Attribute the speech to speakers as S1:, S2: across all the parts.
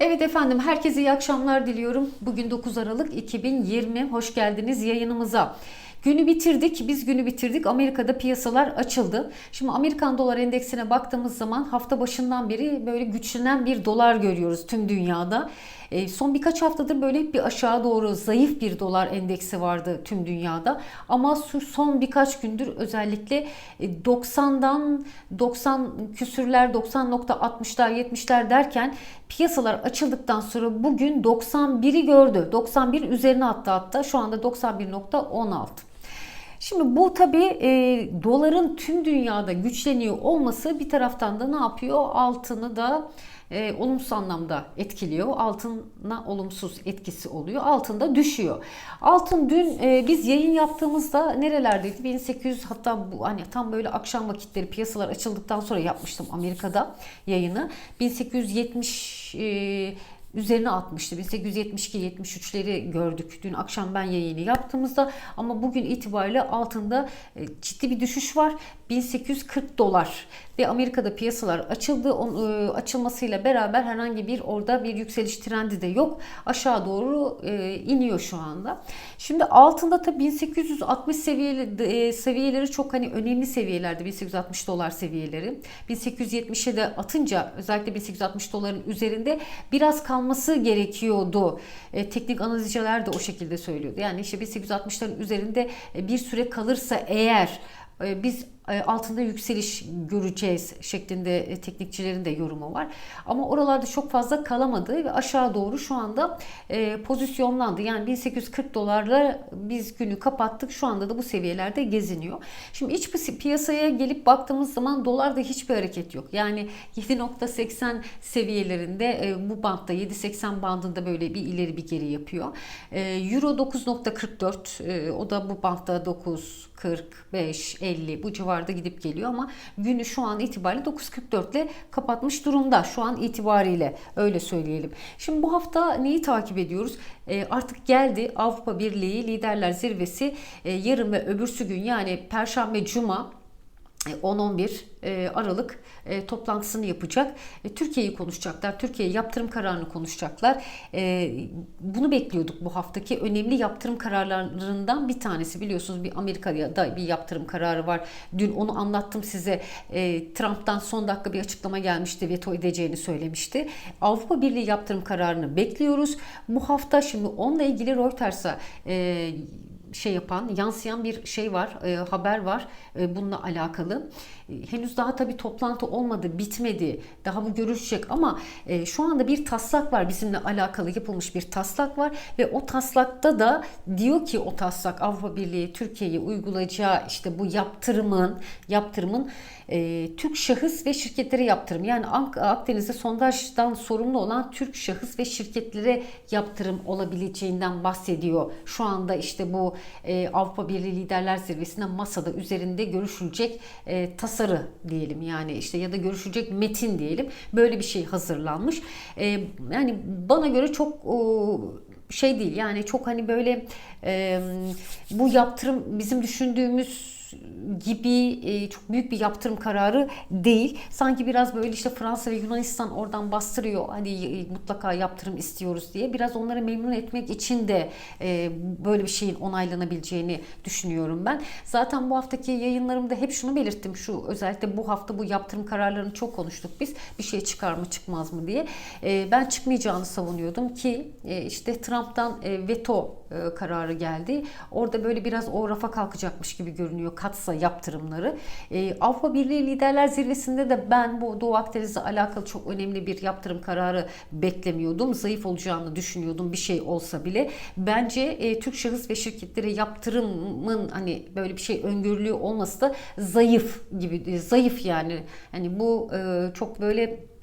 S1: Evet efendim herkese iyi akşamlar diliyorum. Bugün 9 Aralık 2020. Hoş geldiniz yayınımıza. Günü bitirdik. Biz günü bitirdik. Amerika'da piyasalar açıldı. Şimdi Amerikan dolar endeksine baktığımız zaman hafta başından beri böyle güçlenen bir dolar görüyoruz tüm dünyada. E, son birkaç haftadır böyle bir aşağı doğru zayıf bir dolar endeksi vardı tüm dünyada. Ama son birkaç gündür özellikle e, 90'dan 90 küsürler 90.60'lar 70'ler derken piyasalar açıldıktan sonra bugün 91'i gördü. 91 üzerine attı hatta şu anda 91.16. Şimdi bu tabii e, doların tüm dünyada güçleniyor olması bir taraftan da ne yapıyor? Altını da e, olumsuz anlamda etkiliyor. Altına olumsuz etkisi oluyor. Altın da düşüyor. Altın dün e, biz yayın yaptığımızda nerelerdeydi? 1800 hatta bu hani tam böyle akşam vakitleri piyasalar açıldıktan sonra yapmıştım Amerika'da yayını. 1870 e, üzerine atmıştı. 1872-73'leri gördük dün akşam ben yayını yaptığımızda ama bugün itibariyle altında e, ciddi bir düşüş var. 1840 dolar ve Amerika'da piyasalar açıldı. E, açılmasıyla beraber herhangi bir orada bir yükseliş trendi de yok. Aşağı doğru e, iniyor şu anda. Şimdi altında tabii 1860 seviyeleri, e, seviyeleri çok hani önemli seviyelerde 1860 dolar seviyeleri. 1870'e de atınca özellikle 1860 doların üzerinde biraz kalması gerekiyordu. E, teknik analizciler de o şekilde söylüyordu. Yani işte 1860'ların üzerinde e, bir süre kalırsa eğer e, biz altında yükseliş göreceğiz şeklinde e, teknikçilerin de yorumu var. Ama oralarda çok fazla kalamadı ve aşağı doğru şu anda e, pozisyonlandı. Yani 1840 dolarla biz günü kapattık. Şu anda da bu seviyelerde geziniyor. Şimdi iç piyasaya gelip baktığımız zaman dolarda hiçbir hareket yok. Yani 7.80 seviyelerinde bu bantta 7.80 bandında böyle bir ileri bir geri yapıyor. Euro 9.44 o da bu bantta 9 45 50 bu civarda gidip geliyor ama günü şu an itibariyle 9.44 ile kapatmış durumda. Şu an itibariyle öyle söyleyelim. Şimdi bu hafta neyi takip ediyoruz? E, artık geldi Avrupa Birliği Liderler Zirvesi e, yarın ve öbürsü gün yani Perşembe Cuma 10-11 e, Aralık e, toplantısını yapacak. E, Türkiye'yi konuşacaklar. Türkiye yaptırım kararını konuşacaklar. Bunu bekliyorduk bu haftaki önemli yaptırım kararlarından bir tanesi. Biliyorsunuz bir Amerika'da bir yaptırım kararı var. Dün onu anlattım size. Trump'tan son dakika bir açıklama gelmişti. Veto edeceğini söylemişti. Avrupa Birliği yaptırım kararını bekliyoruz. Bu hafta şimdi onunla ilgili Reuters'a şey yapan, yansıyan bir şey var, e, haber var e, bununla alakalı. E, henüz daha tabii toplantı olmadı, bitmedi. Daha bu görüşecek ama e, şu anda bir taslak var bizimle alakalı yapılmış bir taslak var ve o taslakta da diyor ki o taslak Avrupa Birliği Türkiye'ye uygulayacağı işte bu yaptırımın yaptırımın e, Türk şahıs ve şirketlere yaptırım. Yani Akdeniz'de sondajdan sorumlu olan Türk şahıs ve şirketlere yaptırım olabileceğinden bahsediyor. Şu anda işte bu e, Avrupa Birliği Liderler Zirvesi'nde masada üzerinde görüşülecek e, tasarı diyelim yani işte ya da görüşülecek metin diyelim. Böyle bir şey hazırlanmış. E, yani bana göre çok o, şey değil yani çok hani böyle e, bu yaptırım bizim düşündüğümüz gibi e, çok büyük bir yaptırım kararı değil. Sanki biraz böyle işte Fransa ve Yunanistan oradan bastırıyor. Hani e, mutlaka yaptırım istiyoruz diye. Biraz onları memnun etmek için de e, böyle bir şeyin onaylanabileceğini düşünüyorum ben. Zaten bu haftaki yayınlarımda hep şunu belirttim. Şu özellikle bu hafta bu yaptırım kararlarını çok konuştuk biz. Bir şey çıkar mı çıkmaz mı diye. Ben çıkmayacağını savunuyordum ki işte Trump'tan veto kararı geldi. Orada böyle biraz o rafa kalkacakmış gibi görünüyor katsa yaptırımları. E, Avrupa Birliği Liderler Zirvesi'nde de ben bu Doğu Akdeniz'le alakalı çok önemli bir yaptırım kararı beklemiyordum. Zayıf olacağını düşünüyordum bir şey olsa bile. Bence e, Türk şahıs ve şirketlere yaptırımın hani böyle bir şey öngörülüyor olması da zayıf gibi zayıf yani. Hani bu e, çok böyle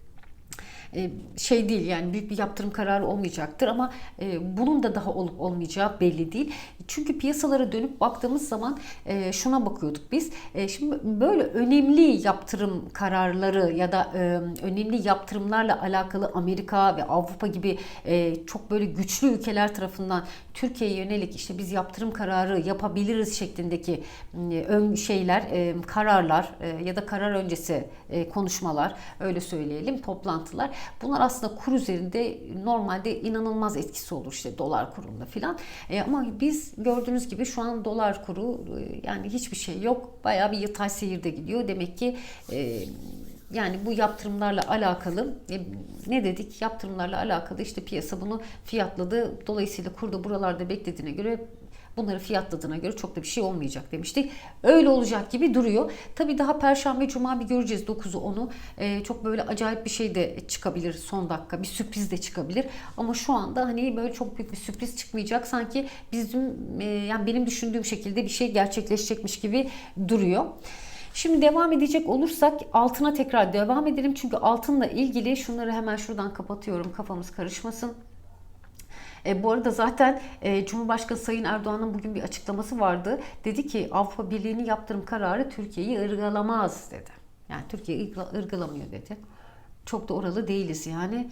S1: şey değil yani büyük bir yaptırım kararı olmayacaktır ama e, bunun da daha olup olmayacağı belli değil. Çünkü piyasalara dönüp baktığımız zaman e, şuna bakıyorduk biz. E, şimdi böyle önemli yaptırım kararları ya da e, önemli yaptırımlarla alakalı Amerika ve Avrupa gibi e, çok böyle güçlü ülkeler tarafından Türkiye'ye yönelik işte biz yaptırım kararı yapabiliriz şeklindeki e, ön şeyler, e, kararlar e, ya da karar öncesi konuşmalar öyle söyleyelim toplantılar. Bunlar aslında kur üzerinde normalde inanılmaz etkisi olur işte dolar kurunda filan. Ama biz gördüğünüz gibi şu an dolar kuru yani hiçbir şey yok. Bayağı bir yatay seyirde gidiyor. Demek ki yani bu yaptırımlarla alakalı e, ne dedik? Yaptırımlarla alakalı işte piyasa bunu fiyatladı. Dolayısıyla kurda buralarda beklediğine göre bunları fiyatladığına göre çok da bir şey olmayacak demiştik. Öyle olacak gibi duruyor. Tabii daha Perşembe, Cuma bir göreceğiz 9'u 10'u. Ee, çok böyle acayip bir şey de çıkabilir son dakika. Bir sürpriz de çıkabilir. Ama şu anda hani böyle çok büyük bir sürpriz çıkmayacak. Sanki bizim e, yani benim düşündüğüm şekilde bir şey gerçekleşecekmiş gibi duruyor. Şimdi devam edecek olursak altına tekrar devam edelim. Çünkü altınla ilgili şunları hemen şuradan kapatıyorum kafamız karışmasın. E, bu arada zaten e, Cumhurbaşkanı Sayın Erdoğan'ın bugün bir açıklaması vardı. Dedi ki Avrupa Birliği'nin yaptırım kararı Türkiye'yi ırgalamaz dedi. Yani Türkiye ırgalamıyor dedi. Çok da oralı değiliz yani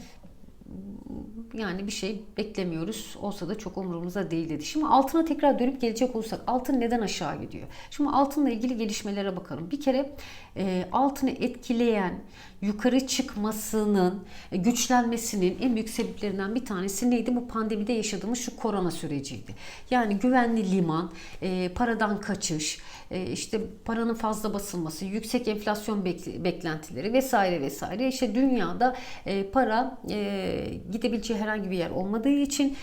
S1: yani bir şey beklemiyoruz. Olsa da çok umurumuzda değil dedi. Şimdi altına tekrar dönüp gelecek olursak altın neden aşağı gidiyor? Şimdi altınla ilgili gelişmelere bakalım. Bir kere e, altını etkileyen yukarı çıkmasının, e, güçlenmesinin en büyük sebeplerinden bir tanesi neydi? Bu pandemide yaşadığımız şu korona süreciydi. Yani güvenli liman, e, paradan kaçış, e, işte paranın fazla basılması, yüksek enflasyon beklentileri vesaire vesaire. İşte dünyada e, para e, gidebileceği herhangi bir yer olmadığı için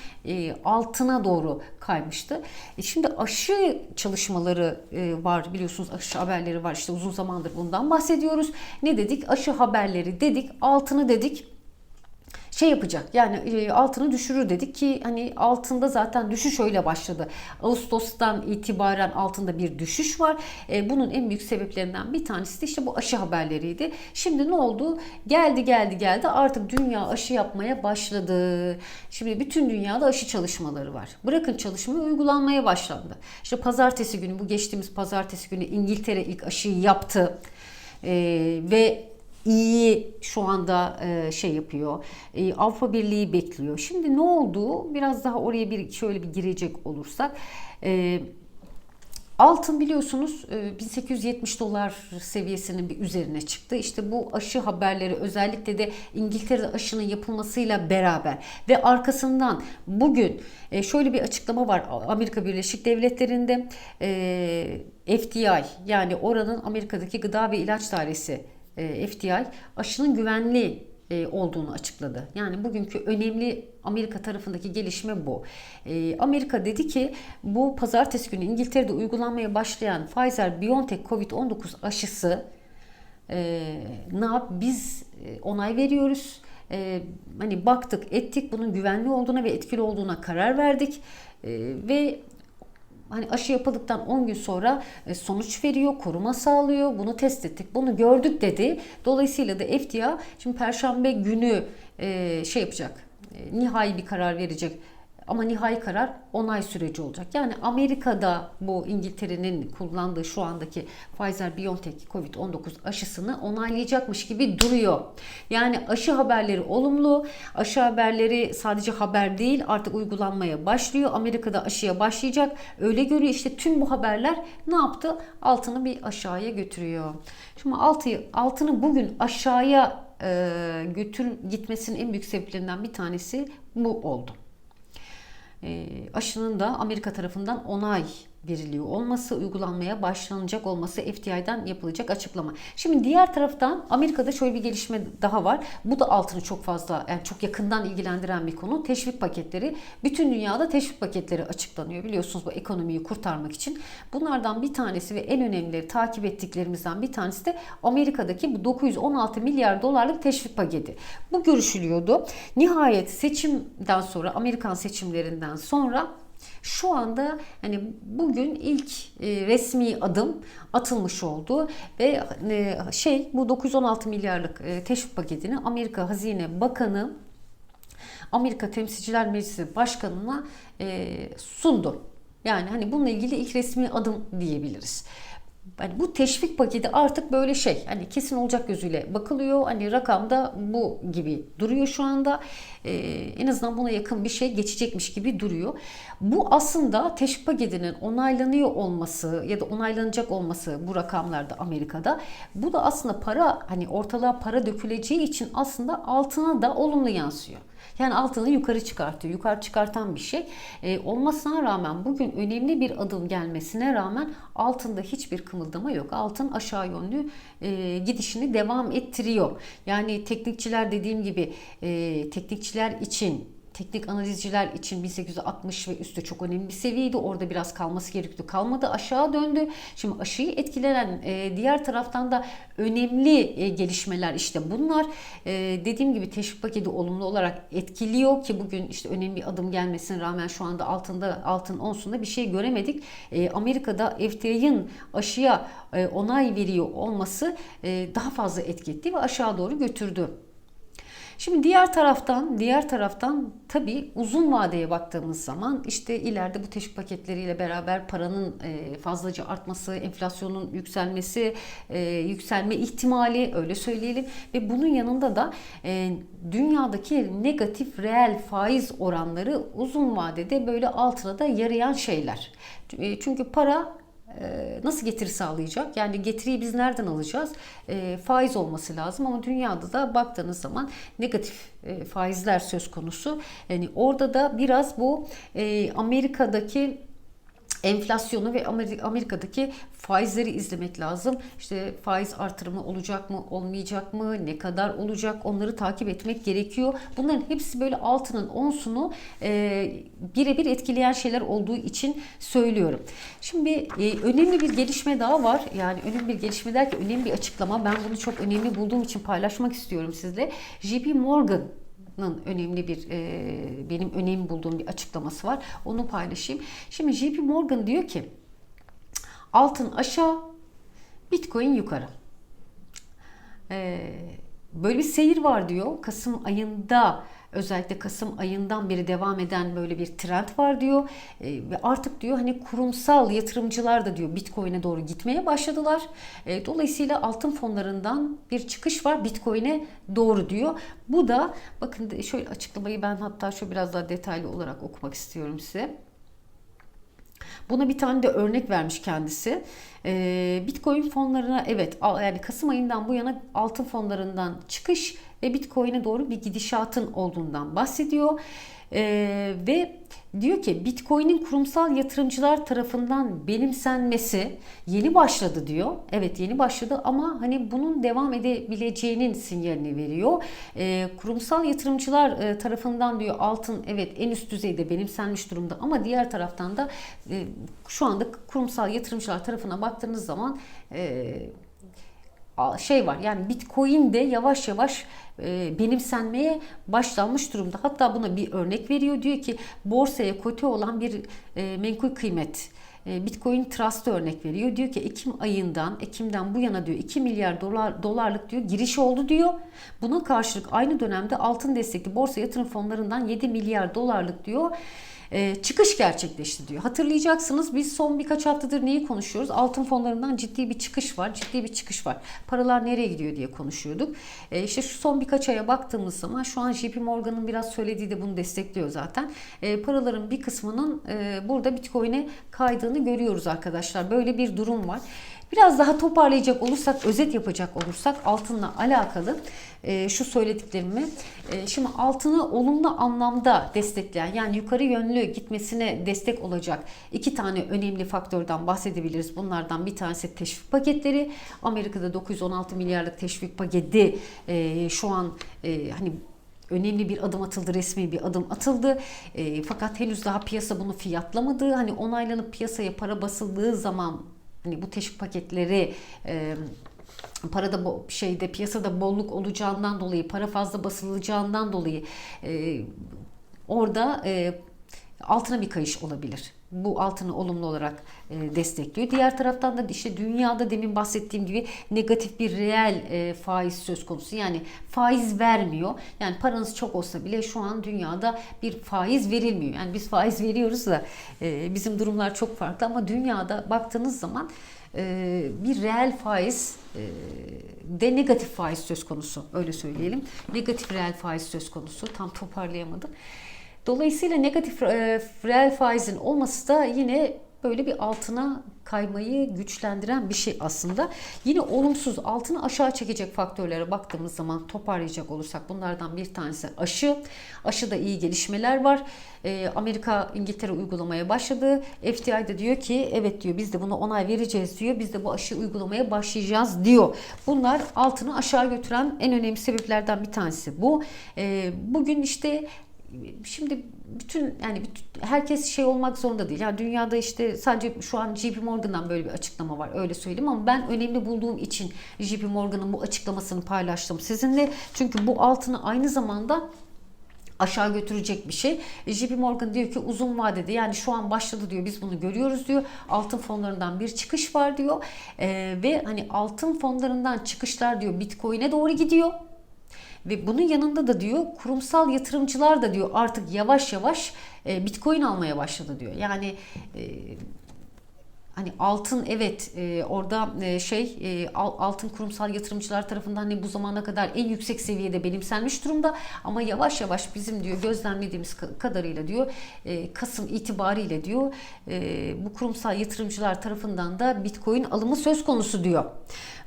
S1: altına doğru kaymıştı. Şimdi aşı çalışmaları var biliyorsunuz aşı haberleri var işte uzun zamandır bundan bahsediyoruz. Ne dedik? Aşı haberleri dedik, altını dedik şey yapacak yani e, altını düşürür dedik ki hani altında zaten düşüş öyle başladı. Ağustos'tan itibaren altında bir düşüş var. E, bunun en büyük sebeplerinden bir tanesi de işte bu aşı haberleriydi. Şimdi ne oldu? Geldi geldi geldi artık dünya aşı yapmaya başladı. Şimdi bütün dünyada aşı çalışmaları var. Bırakın çalışmayı uygulanmaya başlandı. İşte pazartesi günü bu geçtiğimiz pazartesi günü İngiltere ilk aşıyı yaptı. Ee, ve iyi şu anda e, şey yapıyor. E, Avrupa Birliği bekliyor. Şimdi ne oldu? Biraz daha oraya bir şöyle bir girecek olursak. E, Altın biliyorsunuz 1870 dolar seviyesinin bir üzerine çıktı. İşte bu aşı haberleri özellikle de İngiltere'de aşının yapılmasıyla beraber ve arkasından bugün şöyle bir açıklama var Amerika Birleşik Devletleri'nde FDI yani oranın Amerika'daki gıda ve ilaç dairesi e, FDI aşının güvenli e, olduğunu açıkladı. Yani bugünkü önemli Amerika tarafındaki gelişme bu. E, Amerika dedi ki bu pazartesi günü İngiltere'de uygulanmaya başlayan Pfizer-BioNTech COVID-19 aşısı yap biz onay veriyoruz. hani baktık ettik bunun güvenli olduğuna ve etkili olduğuna karar verdik ve hani aşı yapıldıktan 10 gün sonra e, sonuç veriyor, koruma sağlıyor. Bunu test ettik, bunu gördük dedi. Dolayısıyla da FDA şimdi perşembe günü e, şey yapacak, e, nihai bir karar verecek ama nihai karar onay süreci olacak. Yani Amerika'da bu İngiltere'nin kullandığı şu andaki Pfizer-BioNTech COVID-19 aşısını onaylayacakmış gibi duruyor. Yani aşı haberleri olumlu. Aşı haberleri sadece haber değil artık uygulanmaya başlıyor. Amerika'da aşıya başlayacak. Öyle görüyor işte tüm bu haberler ne yaptı? Altını bir aşağıya götürüyor. Şimdi altı, altını bugün aşağıya e, götür gitmesinin en büyük sebeplerinden bir tanesi bu oldu aşının da Amerika tarafından onay veriliyor olması, uygulanmaya başlanacak olması FDI'den yapılacak açıklama. Şimdi diğer taraftan Amerika'da şöyle bir gelişme daha var. Bu da altını çok fazla yani çok yakından ilgilendiren bir konu. Teşvik paketleri. Bütün dünyada teşvik paketleri açıklanıyor. Biliyorsunuz bu ekonomiyi kurtarmak için. Bunlardan bir tanesi ve en önemlileri takip ettiklerimizden bir tanesi de Amerika'daki bu 916 milyar dolarlık teşvik paketi. Bu görüşülüyordu. Nihayet seçimden sonra Amerikan seçimlerinden sonra şu anda hani bugün ilk e, resmi adım atılmış oldu ve e, şey bu 916 milyarlık e, teşvik paketini Amerika Hazine Bakanı Amerika Temsilciler Meclisi Başkanı'na e, sundu. Yani hani bununla ilgili ilk resmi adım diyebiliriz. Yani bu teşvik paketi artık böyle şey hani kesin olacak gözüyle bakılıyor. Hani rakamda bu gibi duruyor şu anda. Ee, en azından buna yakın bir şey geçecekmiş gibi duruyor. Bu aslında teşvik paketinin onaylanıyor olması ya da onaylanacak olması bu rakamlarda Amerika'da. Bu da aslında para hani ortalığa para döküleceği için aslında altına da olumlu yansıyor. Yani altını yukarı çıkartıyor. Yukarı çıkartan bir şey. E, olmasına rağmen bugün önemli bir adım gelmesine rağmen altında hiçbir kımıldama yok. Altın aşağı yönlü e, gidişini devam ettiriyor. Yani teknikçiler dediğim gibi e, teknikçiler için teknik analizciler için 1860 ve üstü çok önemli bir seviyeydi. Orada biraz kalması gerekiyordu. Kalmadı aşağı döndü. Şimdi aşıyı etkilenen e, diğer taraftan da önemli e, gelişmeler işte bunlar. E, dediğim gibi teşvik paketi olumlu olarak etkiliyor ki bugün işte önemli bir adım gelmesine rağmen şu anda altında altın onsunda bir şey göremedik. E, Amerika'da FDA'nın aşıya e, onay veriyor olması e, daha fazla etki etti ve aşağı doğru götürdü. Şimdi diğer taraftan, diğer taraftan tabii uzun vadeye baktığımız zaman işte ileride bu teşvik paketleriyle beraber paranın e, fazlaca artması, enflasyonun yükselmesi, e, yükselme ihtimali öyle söyleyelim ve bunun yanında da e, dünyadaki negatif reel faiz oranları uzun vadede böyle altına da yarayan şeyler. Çünkü para nasıl getiri sağlayacak? Yani getiriyi biz nereden alacağız? E, faiz olması lazım ama dünyada da baktığınız zaman negatif e, faizler söz konusu. Yani orada da biraz bu e, Amerika'daki enflasyonu ve Amerika'daki faizleri izlemek lazım. İşte faiz artırımı olacak mı, olmayacak mı, ne kadar olacak onları takip etmek gerekiyor. Bunların hepsi böyle altının onsunu e, birebir etkileyen şeyler olduğu için söylüyorum. Şimdi e, önemli bir gelişme daha var. Yani önemli bir gelişme derken önemli bir açıklama. Ben bunu çok önemli bulduğum için paylaşmak istiyorum sizle. JP Morgan önemli bir e, benim önemli bulduğum bir açıklaması var. Onu paylaşayım. Şimdi JP Morgan diyor ki altın aşağı, Bitcoin yukarı. E, böyle bir seyir var diyor. Kasım ayında özellikle Kasım ayından beri devam eden böyle bir trend var diyor. E, ve artık diyor hani kurumsal yatırımcılar da diyor Bitcoin'e doğru gitmeye başladılar. E, dolayısıyla altın fonlarından bir çıkış var Bitcoin'e doğru diyor. Bu da bakın şöyle açıklamayı ben hatta şu biraz daha detaylı olarak okumak istiyorum size. Buna bir tane de örnek vermiş kendisi. Ee, Bitcoin fonlarına evet yani Kasım ayından bu yana altın fonlarından çıkış ve Bitcoin'e doğru bir gidişatın olduğundan bahsediyor. Ee, ve diyor ki Bitcoin'in kurumsal yatırımcılar tarafından benimsenmesi yeni başladı diyor. Evet yeni başladı ama hani bunun devam edebileceğinin sinyalini veriyor. Ee, kurumsal yatırımcılar e, tarafından diyor altın evet en üst düzeyde benimsenmiş durumda ama diğer taraftan da e, şu anda kurumsal yatırımcılar tarafına baktığınız zaman e, şey var yani Bitcoin de yavaş yavaş e, benimsenmeye başlanmış durumda. Hatta buna bir örnek veriyor. Diyor ki borsaya kote olan bir e, menkul kıymet e, Bitcoin Trust'a örnek veriyor. Diyor ki Ekim ayından, Ekim'den bu yana diyor 2 milyar dolar dolarlık diyor giriş oldu diyor. Buna karşılık aynı dönemde altın destekli borsa yatırım fonlarından 7 milyar dolarlık diyor e, çıkış gerçekleşti diyor. Hatırlayacaksınız biz son birkaç haftadır neyi konuşuyoruz? Altın fonlarından ciddi bir çıkış var, ciddi bir çıkış var. Paralar nereye gidiyor diye konuşuyorduk. E, işte şu son birkaç aya baktığımız zaman şu an JP Morgan'ın biraz söylediği de bunu destekliyor zaten. E, paraların bir kısmının e, burada Bitcoin'e kaydığını görüyoruz arkadaşlar. Böyle bir durum var. Biraz daha toparlayacak olursak, özet yapacak olursak altınla alakalı e, şu söylediklerimi. E, şimdi altını olumlu anlamda destekleyen yani yukarı yönlü gitmesine destek olacak iki tane önemli faktörden bahsedebiliriz. Bunlardan bir tanesi teşvik paketleri. Amerika'da 916 milyarlık teşvik paketi e, şu an e, hani önemli bir adım atıldı, resmi bir adım atıldı. E, fakat henüz daha piyasa bunu fiyatlamadı. Hani onaylanıp piyasaya para basıldığı zaman hani bu teşvik paketleri e, parada şeyde piyasada bolluk olacağından dolayı para fazla basılacağından dolayı e, orada e, altına bir kayış olabilir. Bu altını olumlu olarak e, destekliyor. Diğer taraftan da işte dünyada demin bahsettiğim gibi negatif bir reel e, faiz söz konusu. Yani faiz vermiyor. Yani paranız çok olsa bile şu an dünyada bir faiz verilmiyor. Yani biz faiz veriyoruz da e, bizim durumlar çok farklı ama dünyada baktığınız zaman bir reel faiz de negatif faiz söz konusu öyle söyleyelim. Negatif reel faiz söz konusu. Tam toparlayamadım. Dolayısıyla negatif e, reel faizin olması da yine böyle bir altına kaymayı güçlendiren bir şey aslında. Yine olumsuz altını aşağı çekecek faktörlere baktığımız zaman toparlayacak olursak bunlardan bir tanesi aşı. Aşıda iyi gelişmeler var. E, Amerika İngiltere uygulamaya başladı. FDI de diyor ki evet diyor biz de buna onay vereceğiz diyor. Biz de bu aşı uygulamaya başlayacağız diyor. Bunlar altını aşağı götüren en önemli sebeplerden bir tanesi bu. E, bugün işte şimdi bütün yani bütün, herkes şey olmak zorunda değil. Yani dünyada işte sadece şu an JP Morgan'dan böyle bir açıklama var öyle söyleyeyim ama ben önemli bulduğum için JP Morgan'ın bu açıklamasını paylaştım sizinle. Çünkü bu altını aynı zamanda aşağı götürecek bir şey. JP Morgan diyor ki uzun vadede yani şu an başladı diyor biz bunu görüyoruz diyor. Altın fonlarından bir çıkış var diyor. Ee, ve hani altın fonlarından çıkışlar diyor Bitcoin'e doğru gidiyor. Ve bunun yanında da diyor kurumsal yatırımcılar da diyor artık yavaş yavaş e, Bitcoin almaya başladı diyor. Yani e, hani altın evet e, orada e, şey e, altın kurumsal yatırımcılar tarafından hani bu zamana kadar en yüksek seviyede benimsenmiş durumda ama yavaş yavaş bizim diyor gözlemlediğimiz kadarıyla diyor e, Kasım itibariyle diyor e, bu kurumsal yatırımcılar tarafından da Bitcoin alımı söz konusu diyor.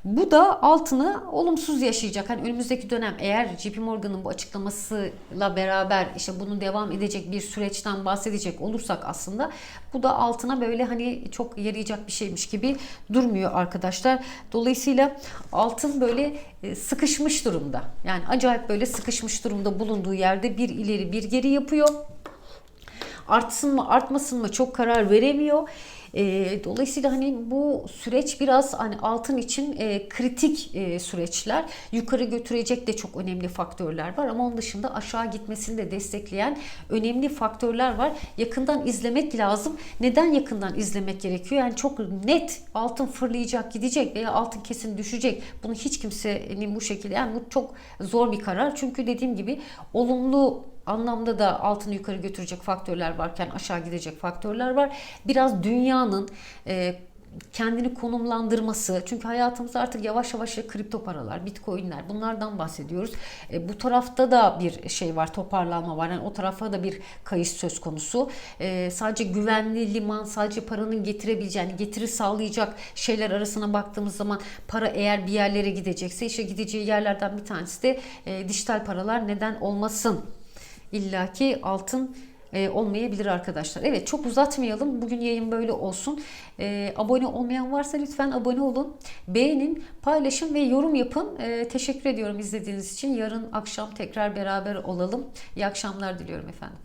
S1: Bu da altını olumsuz yaşayacak. Hani önümüzdeki dönem eğer JP Morgan'ın bu açıklamasıyla beraber işte bunun devam edecek bir süreçten bahsedecek olursak aslında bu da altına böyle hani çok yarayacak bir şeymiş gibi durmuyor arkadaşlar. Dolayısıyla altın böyle e, sıkışmış durumda. Yani acayip böyle sıkışmış durumda bulunduğu yerde bir ileri bir geri yapıyor. Artsın mı artmasın mı çok karar veremiyor. E, dolayısıyla hani bu süreç biraz hani altın için e, kritik e, süreçler. Yukarı götürecek de çok önemli faktörler var ama onun dışında aşağı gitmesini de destekleyen önemli faktörler var. Yakından izlemek lazım. Neden yakından izlemek gerekiyor? Yani çok net altın fırlayacak, gidecek veya altın kesin düşecek. Bunu hiç kimsenin bu şekilde yani bu çok zor bir karar. Çünkü dediğim gibi olumlu anlamda da altını yukarı götürecek faktörler varken aşağı gidecek faktörler var. Biraz dünyanın e, kendini konumlandırması. Çünkü hayatımızda artık yavaş yavaş kripto paralar, bitcoinler bunlardan bahsediyoruz. E, bu tarafta da bir şey var, toparlanma var. Yani o tarafa da bir kayış söz konusu. E, sadece güvenli liman, sadece paranın getirebileceği, yani getiri sağlayacak şeyler arasına baktığımız zaman para eğer bir yerlere gidecekse işte gideceği yerlerden bir tanesi de e, dijital paralar neden olmasın illaki altın e, olmayabilir arkadaşlar. Evet çok uzatmayalım. Bugün yayın böyle olsun. E, abone olmayan varsa lütfen abone olun. Beğenin, paylaşın ve yorum yapın. E, teşekkür ediyorum izlediğiniz için. Yarın akşam tekrar beraber olalım. İyi akşamlar diliyorum efendim.